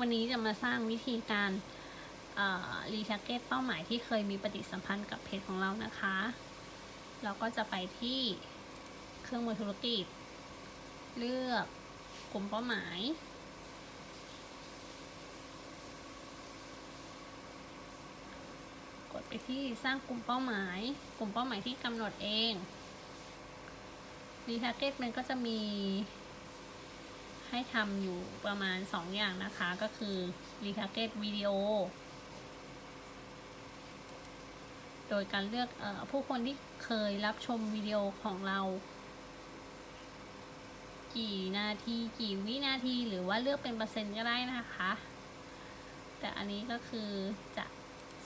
วันนี้จะมาสร้างวิธีการรีแท g เกตเป้าหมายที่เคยมีปฏิสัมพันธ์กับเพจของเรานะคะ เราก็จะไปที่เครื่องมือธุรกิจ เลือกกลุ่มเป้าหมาย กดไปที่สร้างกลุ่มเป้าหมาย กลุ่มเป้าหมายที่กำหนดเองรีแท g เกตมันก็จะมี ให้ทำอยู่ประมาณ 2 อย่างนะคะ ก็คือ retarget วิดีโอโดยการเลือกออผู้คนที่เคยรับชมวิดีโอของเรา กี่นาทีกี่วินาที หรือว่าเลือกเป็นเปอร์เซ็นต์ก็ได้นะคะ แต่อันนี้ก็คือจะ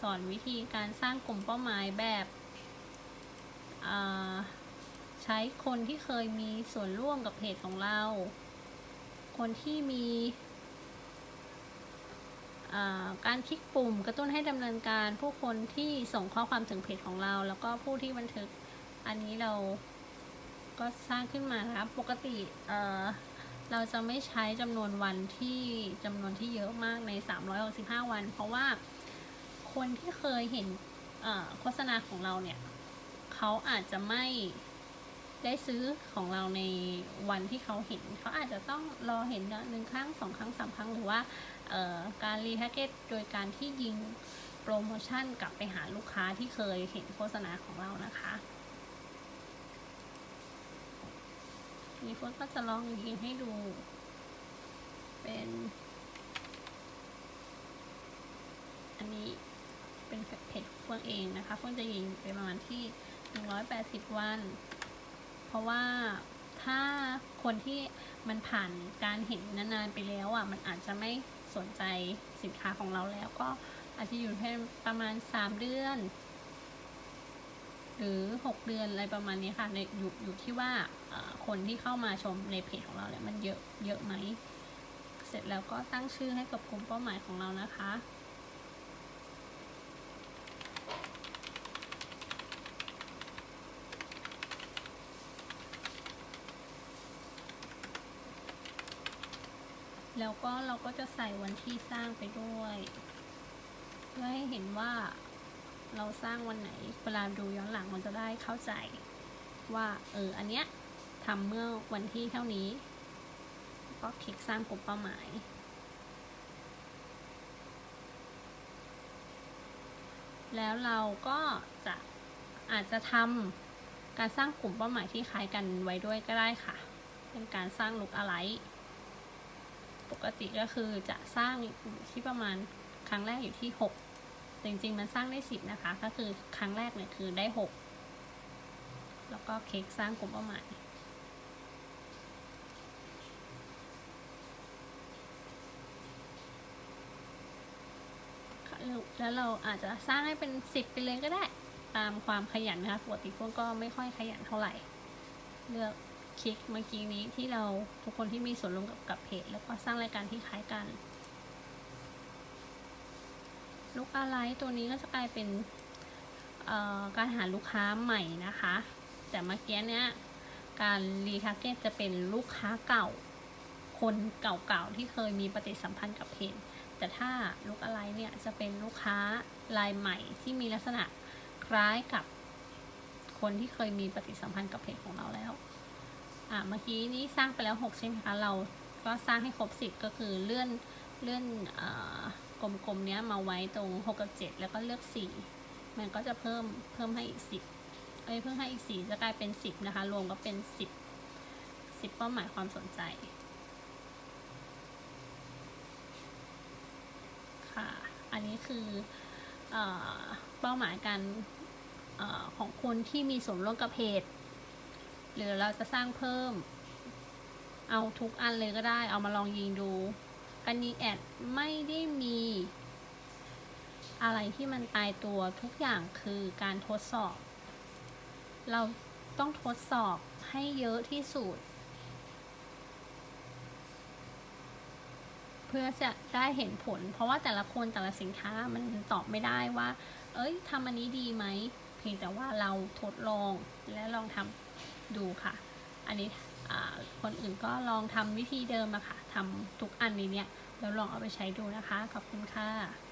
สอนวิธีการสร้างกลุ่มเป้าหมายแบบใช้คนที่เคยมีส่วนร่วมกับเพจของเรา คนที่มีการคลิกปุ่มกระตุ้นให้ดำเนินการผู้คนที่ส่งข้อความถึงเพจของเรา แล้วก็ผู้ที่บันทึกอันนี้เราก็สร้างขึ้นมาครับปกติเเราจะไม่ใช้จำนวนวันที่จำนวนที่เยอะมากใน 365 วัน เพราะว่าคนที่เคยเห็นโฆษณาของเราเนี่ย เขาอาจจะไม่ ได้ซื้อของเราในวันที่เขาเห็น เขาอาจจะต้องรอเห็นหนึ่งครั้งสองครั้งสามครั้งหรือว่าการรีแพคเกจโดยการที่ยิงโปรโมชั่นกลับไปหาลูกค้าที่เคยเห็นโฆษณาของเรานะคะนี่ฟนก็จะลองยิงให้ดู เป็น อันนี้เป็นเพจเฟื่องเองนะคะเฟื่องจะยิงไปประมาณที่ 180 วัน เพราะว่าถ้าคนที่มันผ่านการเห็นนานๆไปแล้วอะมันอาจจะไม่สนใจสินค้าของเราแล้วก็อาจจะอยู่แค่ประมาณ 3 เดือน หรือ 6 เดือนอะไรประมาณนี้ค่ะในอยู่อยู่ที่ว่าคนที่เข้ามาชมในเพจของเราเนี่ยมันเยอะเยอะไหม เสร็จแล้วก็ตั้งชื่อให้กับกลุ่มเป้าหมายของเรานะคะ แล้วก็เราก็จะใส่วันที่สร้างไปด้วย เพื่อให้เห็นว่าเราสร้างวันไหน เวลาดูย้อนหลังมันจะได้เข้าใจ ว่าเอออันเนี้ยทำเมื่อวันที่เท่านี้ ก็คลิกสร้างกลุ่มเป้าหมายแล้วเราก็จะอาจจะทำการสร้างกลุ่มเป้าหมายที่คล้ายกันไว้ด้วยก็ได้ค่ะ เป็นการสร้างลุกอะไร ปกติก็คือจะสร้างที่ประมาณครั้งแรกอยู่ที่หกจริง ๆ มันสร้างได้สิบนะคะ ก็คือครั้งแรกเนี่ยคือได้หกแล้วก็เคลิกสร้างกลุ่มเป้าหมายแล้วเราอาจจะสร้างให้เป็นสิบไปเลยก็ได้ ตามความขยันนะคะปกติพวกก็ไม่ค่อยขยันเท่าไหร่ เลือก คลิกเมื่อกี้นี้ที่เราทุกคนที่มีส่วนร่วมกับกับเพจ แล้วก็สร้างรายการที่คล้ายกันลูกอะไรตัวนี้ก็จะกลายเป็นการหาลูกค้าใหม่นะคะ แต่เมื่อกี้เนี้ยการรีทาร์เก็ตจะเป็นลูกค้าเก่า คนเก่าๆที่เคยมีปฏิสัมพันธ์กับเพจ แต่ถ้าลูกอะไรเนี่ยจะเป็นลูกค้ารายใหม่ที่มีลักษณะคล้ายกับคนที่เคยมีปฏิสัมพันธ์กับเพจของเราแล้ว อะเมื่อกี้นี้สร้างไปแล้ว 6 ใช่ไหมคะ เราก็สร้างให้ครบ 10 ก็คือเลื่อนเลื่อนกลมๆเนี้ยมาไว้ตรง 6 กับ 7 แล้วก็เลือก 4 มันก็จะเพิ่มเพิ่มให้อีก 10 เอ้ยเพิ่มให้อีก 4 จะกลายเป็น 10 นะคะ รวมก็เป็น 10 10 เป้าหมายความสนใจค่ะ อันนี้คือเป้าหมายการอของคนที่มีส่วนร่วมกับเพจ หรือเราจะสร้างเพิ่ม เอาทุกอันเลยก็ได้ เอามาลองยิงดูการยิงแอดไม่ได้มี อะไรที่มันตายตัวทุกอย่างคือการทดสอบ เราต้องทดสอบให้เยอะที่สุด เพื่อจะได้เห็นผล เพราะว่าแต่ละคนแต่ละสินค้ามันตอบไม่ได้ว่า เอ้ยทำอันนี้ดีไหมเพียงแต่ว่าเราทดลองและลองทำ ดูค่ะ อันนี้คนอื่นก็ลองทำวิธีเดิมอะค่ะทำทุกอันในเนี้ยแล้วลองเอาไปใช้ดูนะคะ ขอบคุณค่ะ